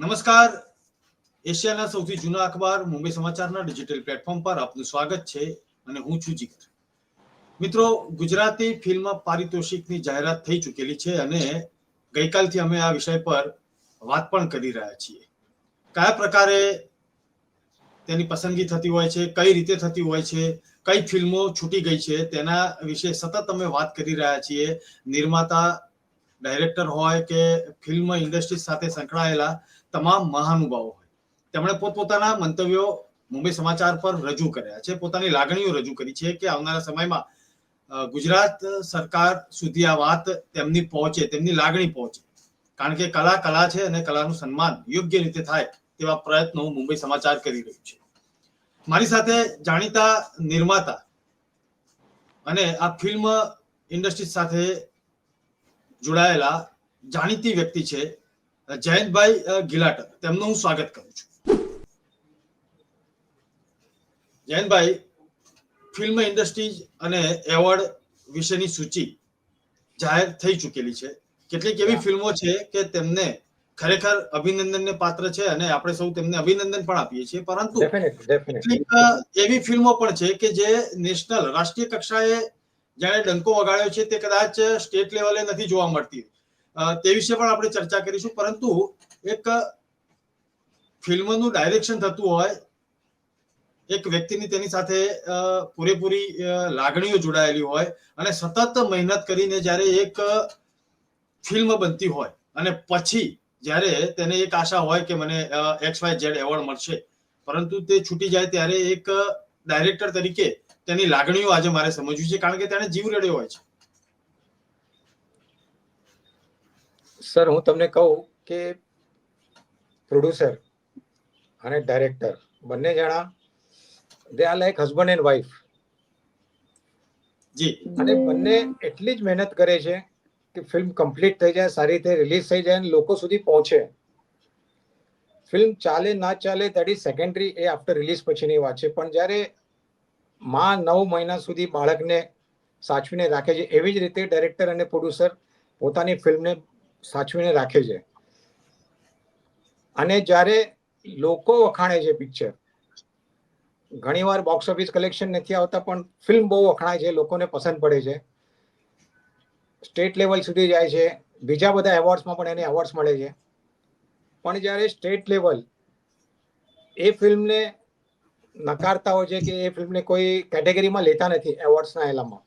નમસ્કાર. એશિયાના સૌથી જૂના અખબાર મુંબઈ સમાચારના ડિજિટલ પ્લેટફોર્મ પર આપનું સ્વાગત છે અને હું છું જીગર. મિત્રો, ગુજરાતી ફિલ્મ પારિતોષિકની જાહેરાત થઈ ચૂકેલી છે અને ગઈકાલથી અમે આ વિષય પર વાત પણ કરી રહ્યા છીએ. કયા પ્રકારે તેની પસંદગી થતી હોય છે, કઈ રીતે થતી હોય છે, કઈ ફિલ્મો છૂટી ગઈ છે, તેના વિશે સતત અમે વાત કરી રહ્યા છીએ. નિર્માતા, ડાયરેક્ટર હોય કે ફિલ્મ ઇન્ડસ્ટ્રી સાથે સંકળાયેલા તમામ મહાનુભાવો હોય. તેમણે પોતપોતાના મંતવ્યો મુંબઈ સમાચાર પર રજૂ કર્યા છે. પોતાની લાગણીઓ રજૂ કરી છે કે આવનારા સમયમાં ગુજરાત સરકાર સુધી આ વાત તેમની પહોંચે, તેમની લાગણી પહોંચે. કારણ કે કલા કલા છે અને કલાનું સન્માન યોગ્ય રીતે થાય તેવા પ્રયત્નો મુંબઈ સમાચાર કરી રહ્યું છે. મારી સાથે જાણીતા નિર્માતા અને આ ફિલ્મ ઇન્ડસ્ટ્રી સાથે જોડાયેલા જાણીતી વ્યક્તિ છે જયંતભાઈ ગિલાટર તેમનું હું સ્વાગત કરું છું. જયંતભાઈ ફિલ્મ ઇન્ડસ્ટ્રીઝ અને એવોર્ડ વિશેની સૂચિ જાહેર થઈ ચૂકેલી છે. કેટલીક એવી ફિલ્મો છે કે તેમને ખરેખર અભિનંદનને પાત્ર છે અને આપણે સૌ તેમને અભિનંદન પણ આપીએ છીએ. પરંતુ કેટલીક એવી ફિલ્મો પણ છે કે જે નેશનલ રાષ્ટ્રીય કક્ષાએ જ્યારે ડંકો વગાડ્યો છે તે કદાચ સ્ટેટ લેવલે નથી જોવા મળતી. તે વિશે પણ આપણે ચર્ચા કરીશું. પરંતુ એક ફિલ્મનું ડાયરેક્શન થતું હોય, એક વ્યક્તિની તેની સાથે પૂરેપૂરી લાગણીઓ જોડાયેલી હોય અને સતત મહેનત કરીને જ્યારે એક ફિલ્મ બનતી હોય અને પછી જ્યારે તેને એક આશા હોય કે મને એક્સ વાય ઝેડ એવોર્ડ મળશે. પરંતુ તે છૂટી જાય ત્યારે એક ડાયરેક્ટર તરીકે તેની લાગણીઓ આજે મારે સમજવી છે. કારણ કે તેને જીવ રેડ્યો હોય છે. સર હું તમને કહું કે પ્રોડ્યુસર અને ડાયરેક્ટર બંને જણા they are like husband and wife જી. અને બંને એટલી જ મહેનત કરે છે કે ફિલ્મ કમ્પ્લીટ થઈ જાય સારી રીતે રિલીઝ થઈ જાય અને લોકો સુધી પહોંચે. ફિલ્મ ચાલે ના ચાલે દેટ ઇઝ સેકન્ડરી એ આફ્ટર રિલીઝ પછીની વાત છે. પણ જ્યારે માં નવ મહિના સુધી બાળકને સાચવીને રાખે છે એવી જ રીતે ડાયરેક્ટર અને પ્રોડ્યુસર પોતાની ફિલ્મને સાચવીને રાખે છે. અને જ્યારે લોકો વખાણે છે પિક્ચર ઘણીવાર બોક્સ ઓફિસ કલેક્શન નથી આવતા, પણ ફિલ્મ બહુ વખણાય છે, લોકોને પસંદ પડે છે. સ્ટેટ લેવલ સુધી જાય છે. બીજા બધા એવોર્ડ્સમાં પણ એને એવોર્ડ્સ મળે છે. પણ જ્યારે સ્ટેટ લેવલ એ ફિલ્મને નકારતા હોય છે કે એ ફિલ્મને કોઈ કેટેગરીમાં લેતા નથી એવોર્ડ્સના એલામાં.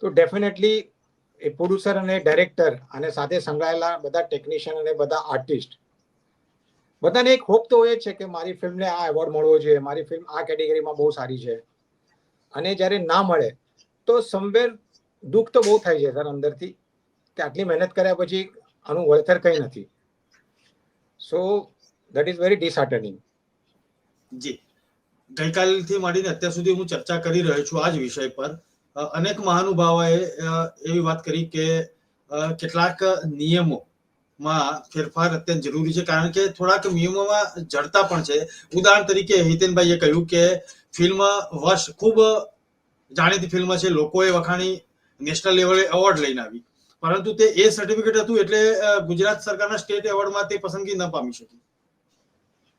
તો ડેફિનેટલી એ પ્રોડ્યુસર અને ડાયરેક્ટર અને સાથે સંકળાયેલા બધા ટેકનિશિયન અને બધા આર્ટિસ્ટ બધાને એક હોપ તો એ છે કે મારી ફિલ્મને આ એવોર્ડ મળવો જોઈએ, મારી ફિલ્મ આ કેટેગરીમાં બહુ સારી છે. અને જ્યારે ના મળે, તો સમવેર દુઃખ તો બહુ થાય છે સર અંદરથી, કે આટલી મહેનત કર્યા પછી આનું વળતર કંઈ નથી. So that is very disheartening જી. ગઈકાલથી માંડીને અત્યાર સુધી હું ચર્ચા કરી રહ્યો છું આ જ વિષય પર. અનેક મહાનુભાવોએ એવી વાત કરી કે કેટલાક નિયમોમાં ફેરફાર અત્યંત જરૂરી છે. કારણ કે થોડાક નિયમોમાં જડતા પણ છે. ઉદાહરણ તરીકે હિતેનભાઈએ કહ્યું કે ફિલ્મ વર્ષ ખૂબ જાણીતી ફિલ્મ છે. લોકોએ વખાણી, નેશનલ લેવલે એવોર્ડ લઈને આવી. પરંતુ તે એ સર્ટિફિકેટ હતું એટલે ગુજરાત સરકારના સ્ટેટ એવોર્ડમાં તે પસંદગી ન પામી શકી.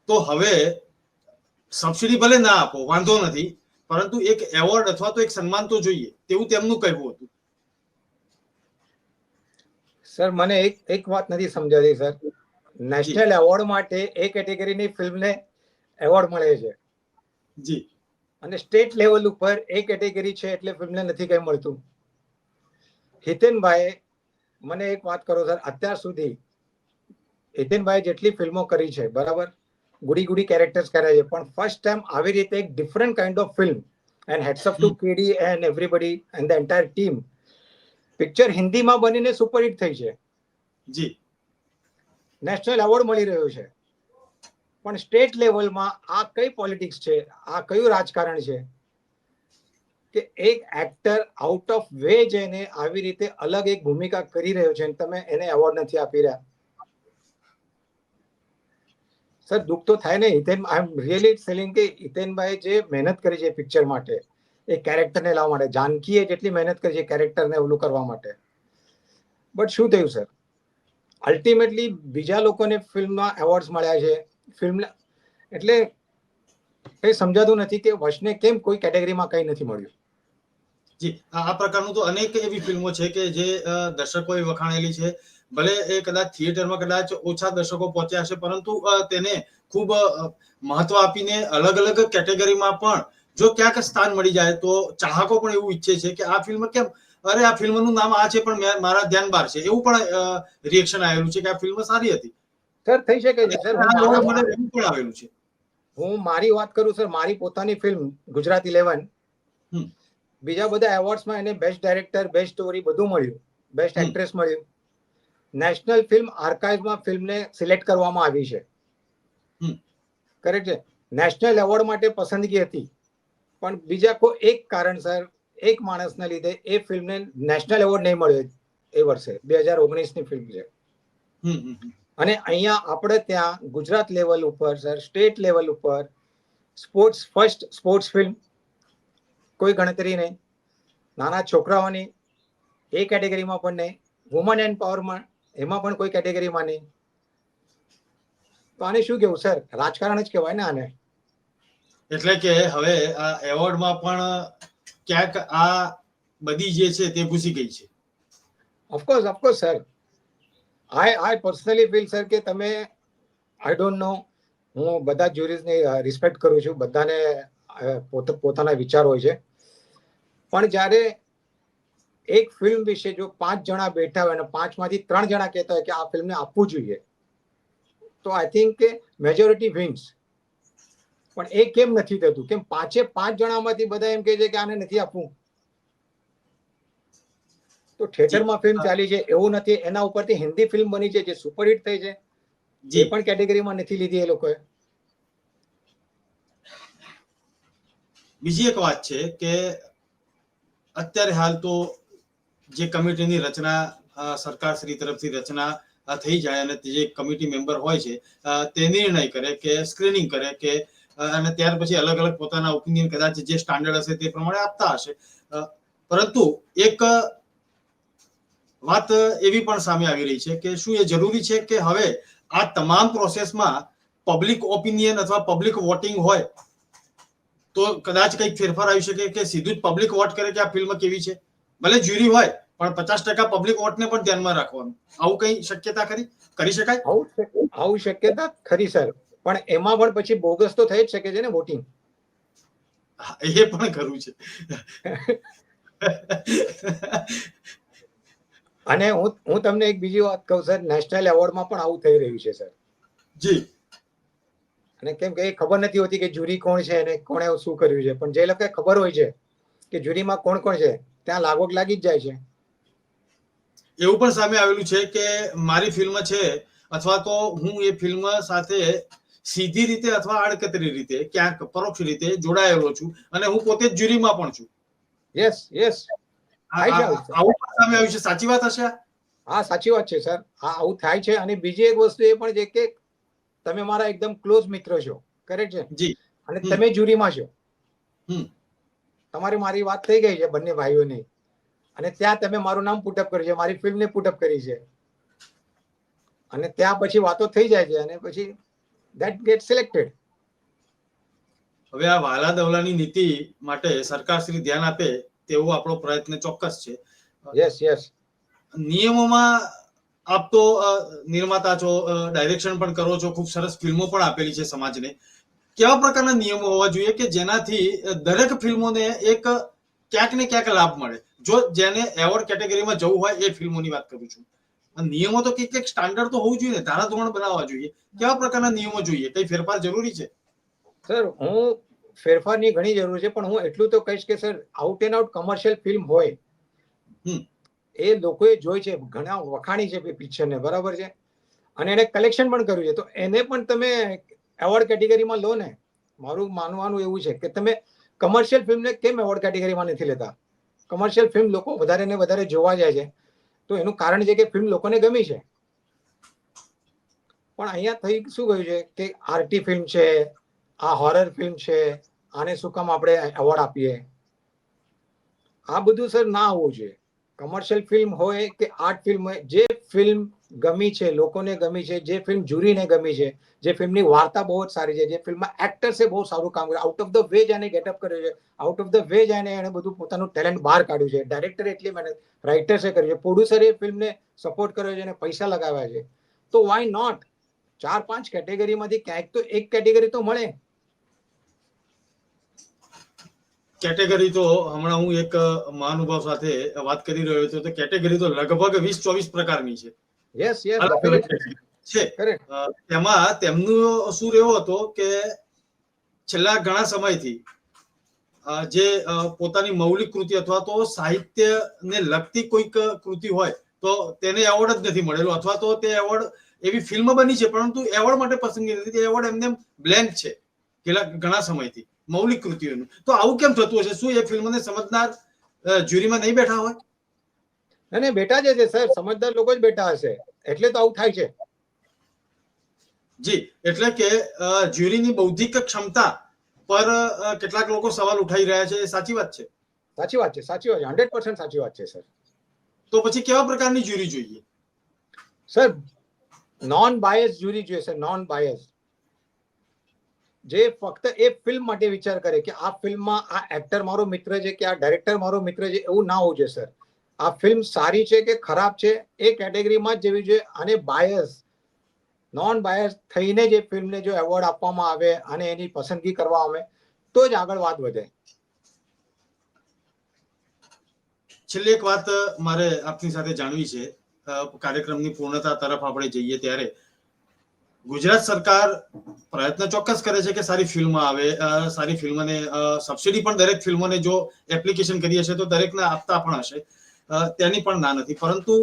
તો હવે સબસિડી ભલે ના આપો, વાંધો નથી. પરંતુ એક એવોર્ડ અથવા તો એક સન્માન તો જોઈએ તેવું તેમનું કહેવું હતું. સર મને એક એક વાત નથી સમજાતી સર. નેશનલ એવોર્ડ માટે એ કેટેગરીની ફિલ્મને એવોર્ડ મળે છે. જી. અને સ્ટેટ લેવલ ઉપર એ કેટેગરી છે એટલે ફિલ્મને નથી કઈ મળતું. હિતેનભાઈ મને એક વાત કરો સર. અત્યાર સુધી હિતેનભાઈ જેટલી ફિલ્મો કરી છે બરાબર? ગુડી ગુડી કેરેક્ટર્સ કર્યા છે. પણ ફર્સ્ટ ટાઈમ આવી રીતે એક different kind of film and hats off to KD and everybody and the entire team picture હિન્દીમાં બનીને સુપરહિટ થઈ છે. જી. નેશનલ એવોર્ડ મળી રહ્યો છે. પણ સ્ટેટ લેવલમાં આ કઈ પોલિટિક્સ છે? આ કયું રાજકારણ છે? કે એક એક્ટર આઉટ ઓફ વે જઈને આવી રીતે અલગ એક ભૂમિકા કરી રહ્યો છે અને તમે એને એવોર્ડ નથી આપી રહ્યા. સર, દુઃખ તો થાય ને Hiten I am really selling કે હિતેનભાઈ જે મહેનત કરી છે પિક્ચર માટે, એ કેરેક્ટરને લાવવા માટે, જાનકીએ જેટલી મહેનત કરી છે કેરેક્ટરને ઓલું કરવા માટે. બટ શું થયું, સર? અલ્ટિમેટલી બીજા લોકોને ફિલ્મમાં એવોર્ડ્સ મળ્યા છે. ફિલ્મ, એટલે કઈ સમજાતું નથી કે વશને કેમ કોઈ કેટેગરીમાં કઈ નથી મળ્યું. જી, આ પ્રકારનું તો અનેક એવી ફિલ્મો છે કે જે દર્શકોએ વખાણેલી છે. ભલે એ કદાચ થિયેટરમાં કદાચ ઓછા દર્શકો પહોંચ્યા હશે પરંતુ તેને ખૂબ મહત્વ આપીને અલગ અલગ કેટેગરીમાં પણ જો ક્યાંક સ્થાન મળી જાય તો ચાહકો પણ એવું ઈચ્છે છે કે આ ફિલ્મ કેમ? અરે આ ફિલ્મનું નામ આ છે પણ મારા ધ્યાન બહાર છે. એવું પણ રિએક્શન આવેલું છે કે આ ફિલ્મ સારી હતી. સર થઈ શકે છે સર એવું પણ આવેલું છે. હું મારી વાત કરું સર મારી પોતાની ફિલ્મ ગુજરાત ઇલેવન બીજા બધા એવોર્ડ્સમાં એને બેસ્ટ ડાયરેક્ટર બેસ્ટ સ્ટોરી બધું મળ્યું. બેસ્ટ. એક્ટ્રેસ મળ્યું. નેશનલ ફિલ્મ આર્કાઇવમાં ફિલ્મને સિલેક્ટ કરવામાં આવી છે. કરેક્ટ છે. નેશનલ એવોર્ડ માટે પસંદગી હતી. પણ બીજા કોઈ એક કારણસર એક માણસના લીધે એ ફિલ્મને નેશનલ એવોર્ડ નહીં મળ્યો એ વર્ષે બે હજાર ઓગણીસની ફિલ્મ છે. અને અહીંયા આપણે ત્યાં ગુજરાત લેવલ ઉપર સર સ્ટેટ લેવલ ઉપર સ્પોર્ટ્સ ફર્સ્ટ સ્પોર્ટ્સ ફિલ્મ કોઈ ગણતરી નહીં. નાના છોકરાઓની એ કેટેગરીમાં પણ નહીં. વુમન એન્ડ પાવરમાં એમાં પણ કોઈ કેટેગરીમાં નહીં. તો આને શું કેવું સર રાજકારણ જ કહેવાય ને આને. એટલે કે હવે આ એવોર્ડમાં પણ ક્યાંક આ બધી જે છે તે ઘૂસી ગઈ છે. Of course of course sir I I personally feel sir કે તમે આઈ ડોન્ટ નો હું બધા જ્યુરીઝને રિસ્પેક્ટ કરું છું. બધાને પોત પોતાના વિચાર હોય છે. પણ જ્યારે એક ફિલ્મ વિશે જો પાંચ જણા બેઠા હોય અને પાંચમાંથી ત્રણ જણા કહેતા હોય કે આ ફિલ્મને આપવું જોઈએ તો આઈ થિંક કે મેજોરિટી વિન્સ પણ એ કેમ નથી થતું? કેમ પાંચે પાંચ જણામાંથી બધા એમ કહે છે કે આને નથી આપવું? તો થિયેટરમાં ફિલ્મ ચાલી છે એવું નથી. એના ઉપરથી હિન્દી ફિલ્મ બની છે જે સુપરહિટ થઈ છે. જે. પણ કેટેગરીમાં નથી લીધી એ લોકોએ. બીજી એક વાત છે કે અત્યારે હાલ તો જે કમિટીની રચના સરકાર શ્રી તરફથી રચના થઈ જાય અને જે કમિટી મેમ્બર હોય છે તે નિર્ણય કરે કે સ્ક્રીનિંગ કરે કે અને ત્યાર પછી અલગ અલગ પોતાના ઓપિનિયન કદાચ જે સ્ટાન્ડર્ડ હશે તે પ્રમાણે આપતા હશે. પરંતુ એક વાત એવી પણ સામે આવી રહી છે કે શું એ જરૂરી છે કે હવે આ તમામ પ્રોસેસમાં પબ્લિક ઓપિનિયન અથવા પબ્લિક વોટિંગ હોય, તો કદાચ કંઈક ફેરફાર આવી શકે કે સીધું જ પબ્લિક વોટ કરે કે આ ફિલ્મ કેવી છે? ભલે જ્યુરી હોય પણ પચાસ ટકા પબ્લિક વોટને પણ ધ્યાનમાં રાખવાનું. આવું કઈ શક્યતા ખરી? કરી શકાય? આવું શક્યતા ખરી સર પણ એમાં પણ પછી બોગસ તો થઈ જ શકે છે ને વોટિંગ એ પણ ખરું છે. અને હું હું તમને એક બીજી વાત કહું સર નેશનલ એવોર્ડમાં પણ આવું થઈ રહ્યું છે સર જી. અને કેમ કે એ ખબર નથી હોતી કે જ્યુરી કોણ છે અને કોણે શું કર્યું છે. પણ જે લોકોને ખબર હોય છે કે જ્યુરીમાં કોણ કોણ છે ત્યાં લાગવગ લાગી જ જાય છે. એવું પણ સામે આવેલું છે કે મારી ફિલ્મ છે અથવા તો હું એ ફિલ્મ સાથે સીધી રીતે અથવા આડકતરી રીતે ક્યાંક પરોક્ષ રીતે જોડાયેલો છું અને હું પોતે જ જ્યુરીમાં પણ છું. યસ યસ આવું સામે આવ્યું છે. સાચી વાત હશે હા સાચી વાત છે સર. હા આવું થાય છે અને બીજી એક વસ્તુ એ પણ છે કે તમે મારા એકદમ ક્લોઝ મિત્ર છો. કરેક્ટ છે? જી. અને તમે જ્યુરીમાં છો. હમ. તમારી મારી વાત થઈ ગઈ છે બંને ભાઈઓની. અને ત્યાં તમે મારું નામ પુટઅપ કર્યું છે મારી ફિલ્મને પુટઅપ કરી છે. અને ત્યાં પછી વાતો થઈ જાય છે અને પછી ધેટ ગેટ સિલેક્ટેડ હવે આ વાલા દવલાની નીતિ માટે સરકાર શ્રી ધ્યાન આપે તેવો આપણો પ્રયત્ન ચોક્કસ છે. યસ યસ નિયમોમાં આપ તો નિર્માતા છો ડાયરેક્શન પણ કરો છો ખૂબ સરસ ફિલ્મો પણ આપેલી છે સમાજને. કેવા પ્રકારના નિયમો હોવા જોઈએ કે જેનાથી દરેક ફિલ્મોને એક ક્યાંક ને ક્યાંક લાભ મળે? જો જેને એવોર્ડ કેટેગરીમાં જવું હોય એ ફિલ્મોની વાત કરું છું. નિયમો તો કંઈક કંઈક સ્ટાન્ડર્ડ તો હોવું જોઈએ ને ધારાધોરણ બનાવવા જોઈએ. કેવા પ્રકારના નિયમો જોઈએ? કઈ ફેરફાર જરૂરી છે? સર હું ફેરફારની ઘણી જરૂર છે પણ હું એટલું તો કહીશ કે sir out and out commercial film હોય. એ લોકોએ જોઈ છે ઘણા વખાણી છે પિક્ચરને બરાબર છે? અને એને કલેક્શન પણ કર્યું છે. તો એને પણ તમે એવોર્ડ કેટેગરીમાં લો ને. મારું માનવાનું એવું છે કે તમે કમર્શિયલ ફિલ્મને કેમ એવોર્ડ કેટેગરીમાં નથી લેતા? કમર્શિયલ ફિલ્મ લોકો વધારે ને વધારે જોવા જાય છે. તો એનું કારણ છે કે ફિલ્મ લોકોને ગમી છે. પણ અહીંયા થઈ શું ગયું છે કે આરટી ફિલ્મ છે, આ હોરર ફિલ્મ છે, આને શું કામ આપણે એવોર્ડ આપીએ? આ બધું સર ના હોવું જોઈએ. કમર્શિયલ ફિલ્મ હોય કે આર્ટ ફિલ્મ હોય, જે ફિલ્મ ગમી છે, લોકોને ગમી છે, જે ફિલ્મ જુરીને ગમી છે, જે ફિલ્મની વાર્તા બહુ જ સારી છે, જે ફિલ્મમાં એક્ટર્સે બહુ સારું કામ કર્યું. આઉટ ઓફ ધ વે જ એને ગેટઅપ કર્યો છે. આઉટ ઓફ ધ વે જ એને બધું પોતાનું ટેલેન્ટ બહાર કાઢ્યું છે. ડાયરેક્ટર એટલી મહેનત રાઇટર્સે કર્યું છે. પ્રોડ્યુસરે ફિલ્મને સપોર્ટ કર્યો છે અને પૈસા લગાવ્યા છે. તો વાય નોટ ચાર પાંચ કેટેગરીમાંથી ક્યાંક તો એક કેટેગરી તો મળે. કેટેગરી તો હમણાં હું એક મહાનુભાવ સાથે વાત કરી રહ્યો હતો તો કેટેગરી તો લગભગ વીસ ચોવીસ પ્રકારની છે. યસ યસ છે. તેમાં તેમનું અસુર એવો હતો કે છેલ્લા ઘણા સમયથી જે પોતાની મૌલિક કૃતિ અથવા તો સાહિત્યને લગતી કોઈક કૃતિ હોય તો તેને એવોર્ડ જ નથી મળેલો અથવા તો તે એવોર્ડ એવી ફિલ્મ બની છે પરંતુ એવોર્ડ માટે પસંદગી નથી. તે એવોર્ડ એમને બ્લેન્ક છે કેટલા ઘણા સમયથી મૌલિક કૃતિઓનું. તો આવું કેમ થતું હશે? શું એ ફિલ્મને સમજનાર જ્યુરીમાં નહીં બેઠા હોય? ના ના બેટા જ છે સર. સમજદાર લોકો જ બેઠા હશે. એટલે તો આવું થાય છે. જી એટલે કે જ્યુરીની બૌદ્ધિક ક્ષમતા પર કેટલાક લોકો સવાલ ઉઠાઈ રહ્યા છે. એ સાચી વાત છે? સાચી વાત છે સાચી વાત છે. હંડ્રેડ પર્સન્ટ સાચી વાત છે સર. તો પછી કેવા પ્રકારની જ્યુરી જોઈએ? સર નોન બાયસ જ્યુરી જોઈએ છે નોન બાયસ જે ફક્ત એ ફિલ્મ માટે વિચાર કરે કે આ ફિલ્મમાં આ એક્ટર મારો મિત્ર છે કે આ ડાયરેક્ટર મારો મિત્ર છે એવું ના હોવું જોઈએ સર. આ ફિલ્મ સારી છે કે ખરાબ છે એ કેટેગરીમાં જ જેવી જોઈએ અને બાયસ નોન બાયસ થઈને જે ફિલ્મને જો એવોર્ડ આપવામાં આવે અને એની પસંદગી કરવામાં આવે, તો જ આગળ વાત વધે. છેલ્લી એક વાત મારે આપની સાથે જાણવી છે. કાર્યક્રમની પૂર્ણતા તરફ આપણે જઈએ ત્યારે ગુજરાત સરકાર પ્રયત્ન ચોક્કસ કરે છે કે સારી ફિલ્મ આવે સારી ફિલ્મને સબસિડી પણ દરેક ફિલ્મોને જો એપ્લિકેશન કરી હશે તો દરેકને આપતા પણ હશે. તેની પણ ના નથી. પરંતુ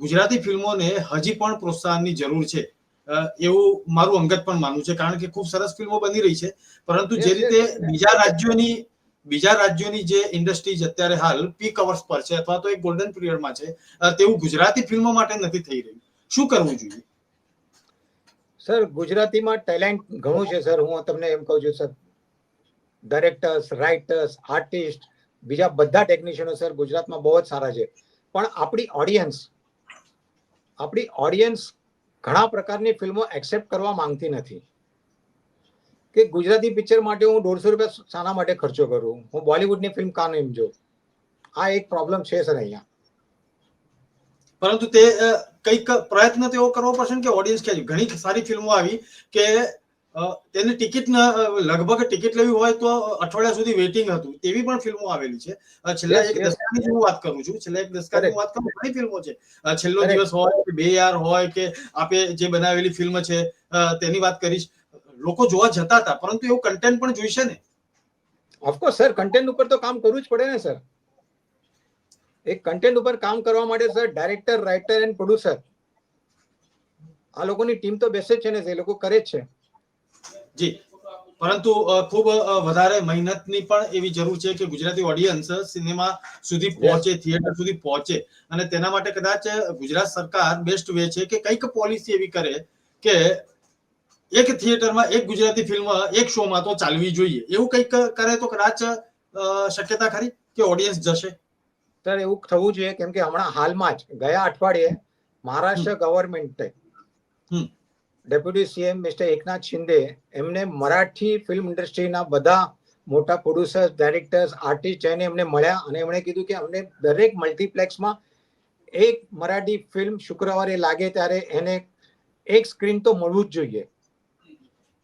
ગુજરાતી ફિલ્મોને હજી પણ પ્રોત્સાહનની જરૂર છે. એવું મારું અંગત પણ માનવું છે કારણ કે ખૂબ સરસ ફિલ્મો બની રહી છે. પરંતુ જે રીતે બીજા રાજ્યોની બીજા રાજ્યોની જે ઇન્ડસ્ટ્રીઝ અત્યારે હાલ પીક અવર્સ પર છે અથવા તો એક ગોલ્ડન પીરિયડમાં છે તેવું ગુજરાતી ફિલ્મો માટે નથી થઈ રહ્યું. શું કરવું જોઈએ? સર ગુજરાતીમાં ટેલેન્ટ ઘણું છે સર હું તમને એમ કહું છું સર ડાયરેક્ટર્સ રાઇટર્સ આર્ટિસ્ટ બીજા બધા ટેકનિશિયનો સર ગુજરાતમાં બહુ જ સારા છે. પણ આપણી ઓડિયન્સ આપણી ઓડિયન્સ ઘણા પ્રકારની ફિલ્મો એક્સેપ્ટ કરવા માંગતી નથી. કે ગુજરાતી પિક્ચર માટે હું દોઢસો રૂપિયા શાના માટે ખર્ચો કરું? હું બોલિવૂડની ફિલ્મ કાં નહીં જો આ એક પ્રોબ્લેમ છે સર અહીંયા. પરંતુ તે કંઈક પ્રયત્ન તો એવો કરવો પડશે કે ઓડિયન્સ કે ઘણી સારી ફિલ્મો આવી કે તેની ટિકિટ લગભગ ટિકિટ લેવી હોય તો અઠવાડિયા સુધી વેઇટિંગ હતું. તેવી પણ ફિલ્મો આવેલી છે. છેલ્લા એક દસકાની જ હું વાત કરું છું. છેલ્લા એક દસકાની હું વાત કરું ઘણી ફિલ્મો છે. છેલ્લો દિવસ હોય કે બે યાર હોય કે આપે જે બનાવેલી ફિલ્મ છે તેની વાત કરીશ. લોકો જોવા જતા હતા પરંતુ એવું કન્ટેન્ટ પણ જોઈશે ને? ઓફકોર્સ સર કન્ટેન્ટ ઉપર તો કામ કરવું જ પડે ને સર એક કન્ટેન્ટ ઉપર કામ કરવા માટે sir director writer and producer આ લોકોની ટીમ તો બેસે જ છે ને એ લોકો કરે જ છે. જી. પરંતુ ખૂબ વધારે મહેનતની પણ એવી જરૂર છે કે ગુજરાતી ઓડિયન્સ સિનેમા સુધી પહોંચે થિયેટર સુધી પહોંચે. અને તેના માટે કદાચ ગુજરાત સરકાર બેસ્ટ વે છે કે કંઈક પોલિસી એવી કરે કે એક થિયેટરમાં એક ગુજરાતી ફિલ્મ એક શોમાં તો ચાલવી જોઈએ. એવું કંઈક કરે તો કદાચ શક્યતા ખરી કે ઓડિયન્સ જશે? સર એવું થવું જોઈએ કેમ કે હમણાં હાલમાં જ ગયા અઠવાડિયે મહારાષ્ટ્ર ગવર્મેન્ટે. Deputy CM mister Eknath Shinde એમને મરાઠી ફિલ્મ ઇન્ડસ્ટ્રીના બધા મોટા પ્રોડ્યુસર્સ ડાયરેક્ટર્સ આર્ટિસ્ટ જઈને એમને મળ્યા અને એમણે કીધું કે અમને દરેક મલ્ટીપ્લેક્સમાં એક મરાઠી ફિલ્મ શુક્રવારે લાગે ત્યારે એને એક સ્ક્રીન તો મળવું જ જોઈએ.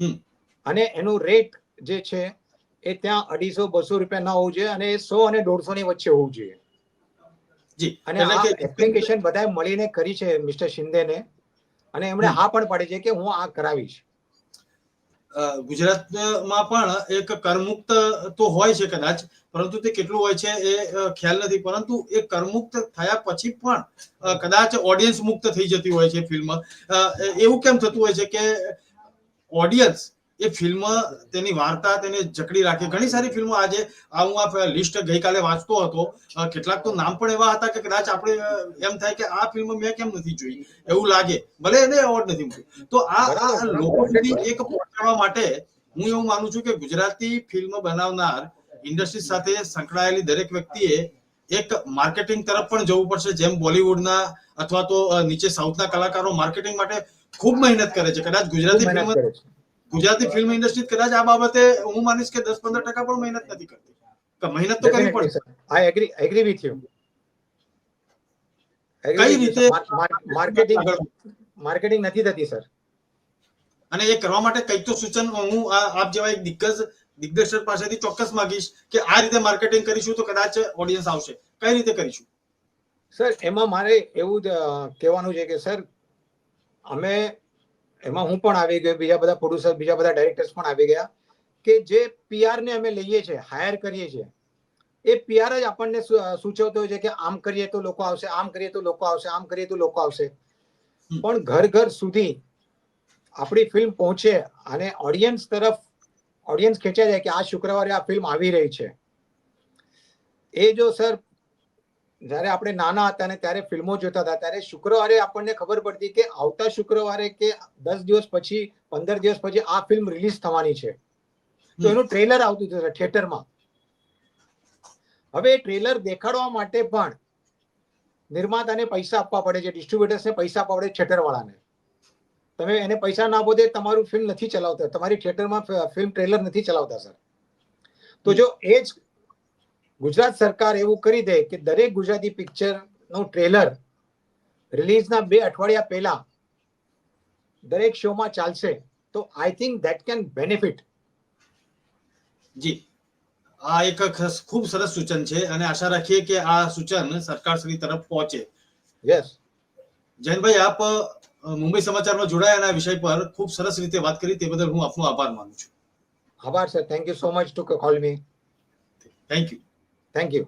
હમ. અને એનું રેટ જે છે એ ત્યાં અઢીસો બસો રૂપિયા ના હોવું જોઈએ અને એ સો અને દોઢસો ની વચ્ચે હોવું જોઈએ. અને એપ્લિકેશન બધાએ મળીને કરી છે મિસ્ટર શિંદેને અને એમણે હા પણ પાડી છે કે હું આ કરાવીશ. ગુજરાતમાં પણ એક કરમુક્ત તો હોય છે કદાચ પરંતુ તે કેટલું હોય છે એ ખ્યાલ નથી. પરંતુ એ કરમુક્ત થયા પછી પણ કદાચ ઓડિયન્સ મુક્ત થઈ જતી હોય છે ફિલ્મ એવું કેમ થતું હોય છે કે ઓડિયન્સ એ ફિલ્મ તેની વાર્તા તેને જકડી રાખે. ઘણી સારી ફિલ્મો આજે આ હું આ લિસ્ટ ગઈકાલે વાંચતો હતો. કેટલાક તો નામ પણ એવા હતા કે કદાચ આપણે એમ થાય કે આ ફિલ્મ મેં કેમ નથી જોઈ? એવું લાગે. ભલે એને એવોર્ડ નથી મળ્યો. તો આ. લોકો સુધી એક પહોંચાડવા માટે હું એવું માનું છું કે ગુજરાતી ફિલ્મ બનાવનાર ઇન્ડસ્ટ્રી સાથે સંકળાયેલી દરેક વ્યક્તિએ એક માર્કેટિંગ તરફ પણ જવું પડશે. જેમ બોલિવૂડના અથવા તો નીચે સાઉથના કલાકારો માર્કેટિંગ માટે ખૂબ મહેનત કરે છે. કદાચ Gujarati film Gujarati film industry કદાચ આ બાબતે હું માનીશ કે દસ પંદર ટકા પણ મહેનત નથી કરતી. મહેનત તો કરવી પડશે. I agree agree with you કઈ રીતે? માર્કેટિંગ marketing નથી થતી સર અને એ કરવા માટે કઈ તો સૂચન હું આપ જેવા એક દિગ્ગજ દિગ્દર્શક પાસેથી ચોક્કસ માંગીશ કે આ રીતે માર્કેટિંગ કરીશું તો કદાચ ઓડિયન્સ આવશે. કઈ રીતે કરીશું? સર એમાં મારે એવું કહેવાનું છે કે સર અમે એમાં હું પણ આવી ગયો બીજા બધા પ્રોડ્યુસર બીજા બધા ડાયરેક્ટર્સ પણ આવી ગયા કે જે પીઆર ને અમે લઈએ છીએ હાયર કરીએ છીએ. એ પીઆર જ આપણને સૂચવતો હોય છે કે આમ કરીએ તો લોકો આવશે આમ કરીએ તો લોકો આવશે આમ કરીએ તો લોકો આવશે. પણ ઘર ઘર સુધી આપણી ફિલ્મ પહોંચે અને ઓડિયન્સ તરફ ઓડિયન્સ ખેંચાઈ જાય કે આ શુક્રવારે આ ફિલ્મ આવી રહી છે. એ જો સર જ્યારે આપણે નાના હતા ને ત્યારે ફિલ્મો જોતા હતા ત્યારે શુક્રવારે આપણને ખબર પડતી કે આવતા શુક્રવારે કે દસ દિવસ પછી પંદર દિવસ પછી આ ફિલ્મ રિલીઝ થવાની છે. તો એનું ટ્રેલર આવતું હતું થિયેટરમાં. હવે ટ્રેલર દેખાડવા માટે પણ નિર્માતાને પૈસા આપવા પડે છે ડિસ્ટ્રીબ્યુટર્સને પૈસા આપવા પડે થિયેટરવાળાને. તમે એને પૈસા ના આપો તો તમારું ફિલ્મ નથી ચલાવતા તમારી થિયેટરમાં ફિલ્મ ટ્રેલર નથી ચલાવતા સર. તો જો એ જ ગુજરાત સરકાર એવું કરી દે કે દરેક ગુજરાતી પિક્ચરનું ટ્રેલર રિલીઝના બે અઠવાડિયા પહેલા દરેક શોમાં ચાલશે. તો I think that can benefit જી. આ એક ખસ- ખૂબ સરસ સૂચન છે અને આશા રાખીએ કે આ સૂચન સરકાર શ્રી તરફ પહોંચે. યસ જૈનભાઈ આપ મુંબઈ સમાચારમાં જોડાયા આ વિષય પર ખૂબ સરસ રીતે વાત કરી તે બદલ હું આપનો આભાર માનું છું. આભાર sir thank you so much to call me thank you thank you